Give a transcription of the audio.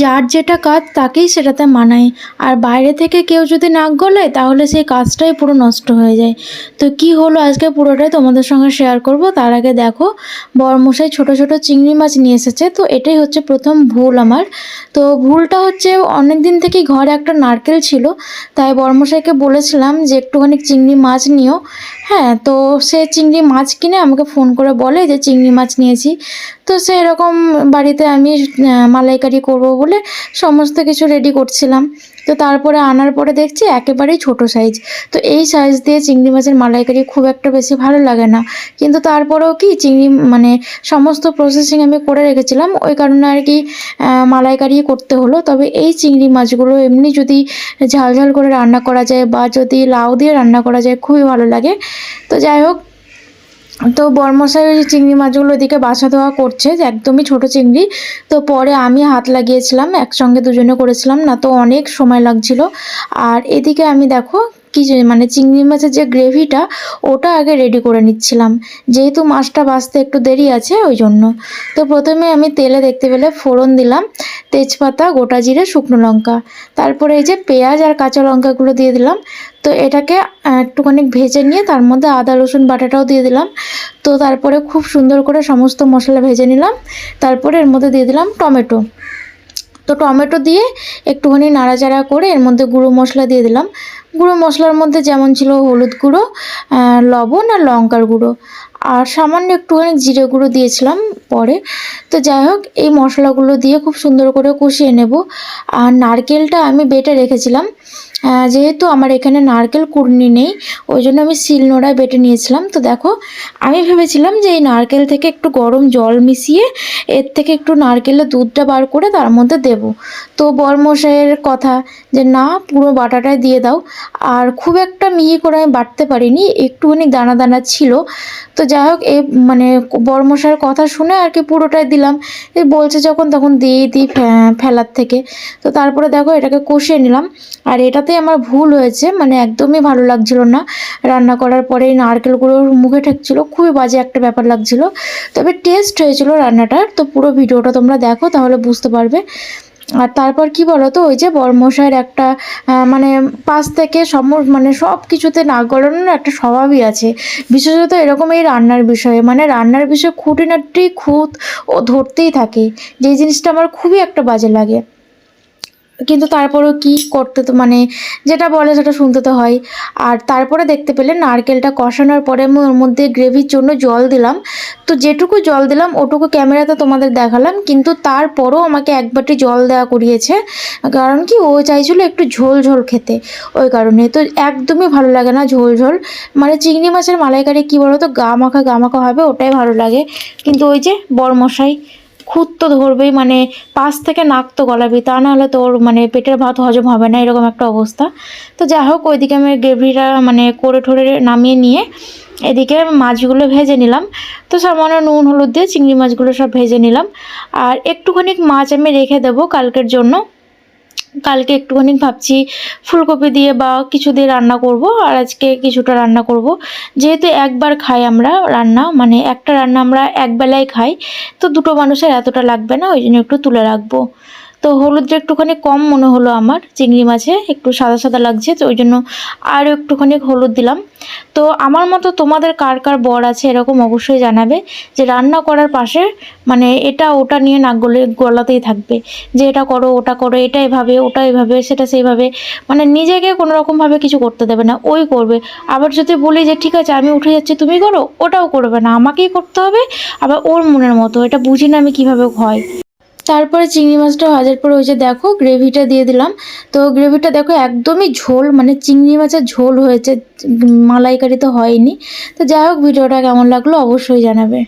যার যেটা কাজ তাকেই সেটাতে মানায়। আর বাইরে থেকে কেউ যদি নাক গলায়, তাহলে সেই কাজটাই পুরো নষ্ট হয়ে যায়। তো কি হলো আজকে পুরোটাই তোমাদের সঙ্গে শেয়ার করব, তার আগে দেখো, বরমশাই ছোট ছোট চিংড়ি মাছ নিয়ে এসেছে, তো এটাই হচ্ছে প্রথম ভুল আমার। তো ভুলটা হচ্ছে অনেক দিন থেকেই ঘরে একটা নারকেল ছিল, তাই বরমশাইকে বলেছিলাম যে একটুখানি চিংড়ি মাছ নিও। হ্যাঁ তো সে চিংড়ি মাছ কিনে আমাকে ফোন করে বলে যে, চিংড়ি মাছ নিয়েছি। তো সে এরকম বাড়িতে আমি মালাইকারি করব বলে সমস্ত কিছু রেডি করছিলাম। তো তারপরে আনার পরে দেখছি একেবারেই ছোট সাইজ তো এই সাইজ দিয়ে চিংড়ি মাছের মালাইকারি খুব একটা বেশি ভালো লাগে না। কিন্তু তারপরেও কি চিংড়ি মানে সমস্ত প্রসেসিং আমি করে রেখেছিলাম। ওই কারণে আর কি মালাইকারি করতে হলো। তবে এই চিংড়ি মাছগুলো এমনি যদি ঝাল ঝাল করে রান্না করা যায় বা যদি লাউ দিয়ে রান্না করা যায় খুবই ভালো লাগে। তো যাই হোক তো বর্মশাই ওই চিংড়ি মাছগুলো ওদিকে বাছা ধোয়া করছে একদমই ছোট চিংড়ি। তো পরে আমি হাত লাগিয়েছিলাম, একসঙ্গে দুজনে করেছিলাম, না তো অনেক সময় লাগছিল। আর এদিকে আমি দেখো কি মানে চিংড়ি মাছের যে গ্রেভিটা, ওটা আগে রেডি করে নিচ্ছিলাম। যেহেতু মাছটা বাছতে একটু দেরি আছে, ওই জন্য। তো প্রথমে আমি তেলে দেখতে পেলে ফোড়ন দিলাম, তেজপাতা, গোটা জিরে, শুকনো লঙ্কা। তারপরে এই যে পেঁয়াজ আর কাঁচা লঙ্কাগুলো দিয়ে দিলাম। তো এটাকে একটুখানি ভেজে নিয়ে তার মধ্যে আদা, রসুন বাটাটাও দিয়ে দিলাম। তো তারপরে খুব সুন্দর করে সমস্ত মশলা ভেজে নিলাম। তারপরে এর মধ্যে দিয়ে দিলাম টমেটো। তো টমেটো দিয়ে একটুখানি নাড়াচাড়া করে এর মধ্যে গুঁড়ো মশলা দিয়ে দিলাম। গুঁড়ো মশলার মধ্যে যেমন ছিল হলুদ গুঁড়ো লবণ আর লঙ্কার গুঁড়ো। আর সামান্য একটুখানি জিরে গুঁড়ো দিয়েছিলাম পরে। তো যাই হোক, এই মশলাগুলো দিয়ে খুব সুন্দর করে কষিয়ে নেব। আর নারকেলটা আমি বেটে রেখেছিলাম। যেহেতু আমার এখানে নারকেল কুড়নি নেই, ওই জন্য আমি শিলনোড়ায় বেটে নিয়েছিলাম। তো দেখো, আমি ভেবেছিলাম যে এই নারকেল থেকে একটু গরম জল মিশিয়ে এর থেকে একটু নারকেলের দুধটা বার করে তার মধ্যে দেব। তো বরমশাইয়ের কথা যে, না, পুরো বাটাটাই দিয়ে দাও। আর খুব একটা মিহি করে আমি বাটতে পারিনি, একটুখানি দানা দানা ছিল। তো যাই হোক, এ মানে বরমশাইয়ের কথা শুনে আর কি পুরোটাই দিলাম। এই বলছে যখন, তখন দিয়ে দিই ফেলার থেকে। তো তারপরে দেখো, এটাকে কষিয়ে নিলাম। আর এটাতেই আমার ভুল হয়েছে মানে একদমই ভালো লাগছিল না। রান্না করার পরে এই নারকেলগুলো মুখে ঠেকছিল, খুবই বাজে একটা ব্যাপার লাগছিল। তবে টেস্ট হয়েছিল রান্নাটার, তো পুরো ভিডিওটা তোমরা দেখো, তাহলে বুঝতে পারবে। আর তারপর কি বলো তো ওই যে বরমশাইয়ের একটা মানে পাশ থেকে সম মানে সব কিছুতে না গলানোর একটা স্বভাবই আছে। বিশেষত এরকম এই রান্নার বিষয়ে মানে রান্নার বিষয়ে খুঁটিনাটি খুঁত ও ধরতেই থাকে। যে জিনিসটা আমার খুবই একটা বাজে লাগে। কিন্তু তারপরেও কি করতে তো মানে যেটা বলে সেটা শুনতে তো হয়। আর তারপরে দেখতে পেলে নারকেলটা কষানোর পরে আমি ওর মধ্যে গ্রেভির জন্য জল দিলাম। তো যেটুকু জল দিলাম ওটুকু ক্যামেরাতে তোমাদের দেখালাম, কিন্তু তারপরও আমাকে এক বাটি জল দেওয়া করিয়েছে। কারণ কি ও চাইছিল একটু ঝোল ঝোল খেতে, ওই কারণে। তো একদমই ভালো লাগে না ঝোল ঝোল। মানে চিংড়ি মাছের মালাইকারি কী বলো তো গা মাখা গা মাখা হবে, ওটাই ভালো লাগে। কিন্তু ওই যে বরমশাই খুঁত তো ধরবেই মানে পাশ থেকে নাক তো গলাবি, তা না হলে তোর মানে পেটের ভাত হজম হবে না, এরকম একটা অবস্থা। তো যাই হোক, ওইদিকে আমি গ্রেভিটা মানে করে ঠোরে নামিয়ে নিয়ে এদিকে মাছগুলো ভেজে নিলাম। তো সামান্য নুন, হলুদ দিয়ে চিংড়ি মাছগুলো সব ভেজে নিলাম। আর একটুখানি মাছ আমি রেখে দেবো কালকের জন্য। কালকে একটুখানি ভাবছি ফুলকপি দিয়ে বা কিছু দিয়ে রান্না করব, আর আজকে কিছুটা রান্না করব। যেহেতু একবার খাই আমরা রান্না মানে একটা রান্না আমরা একবেলায় খাই, তো দুটো মানুষের এতটা লাগবে না, ওই জন্য একটু তুলে রাখব। তো হলুদটা একটুখানি কম মনে হলো আমার, চিংড়ি মাছে একটু সাদা সাদা লাগছে, তো ওই জন্য আরও একটুখানি হলুদ দিলাম। তো আমার মতো তোমাদের কার কার বর আছে এরকম অবশ্যই জানাবে যে রান্না করার পাশে মানে এটা ওটা নিয়ে নাক গলে গলাতেই থাকবে। যে এটা করো, ওটা করো, এটা এভাবে, ওটা এভাবে, সেটা সেইভাবে মানে নিজেকে কোনো রকমভাবে কিছু করতে দেবে না, ওই করবে। আবার যদি বলি যে ঠিক আছে, আমি উঠে যাচ্ছি, তুমি করো, ওটাও করবে না, আমাকেই করতে হবে, আবার ওর মনের মতো, এটা বুঝি না আমি কীভাবে হয়। তারপরে চিংড়ি মাছটা ভাজার পরে ওই যে দেখো গ্রেভিটা দিয়ে দিলাম। তো গ্রেভিটা দেখো একদমই ঝোল মানে চিংড়ি মাছের ঝোল হয়েছে মালাইকারি তো হয়নি। তো যাই হোক, ভিডিওটা কেমন লাগল অবশ্যই জানাবে।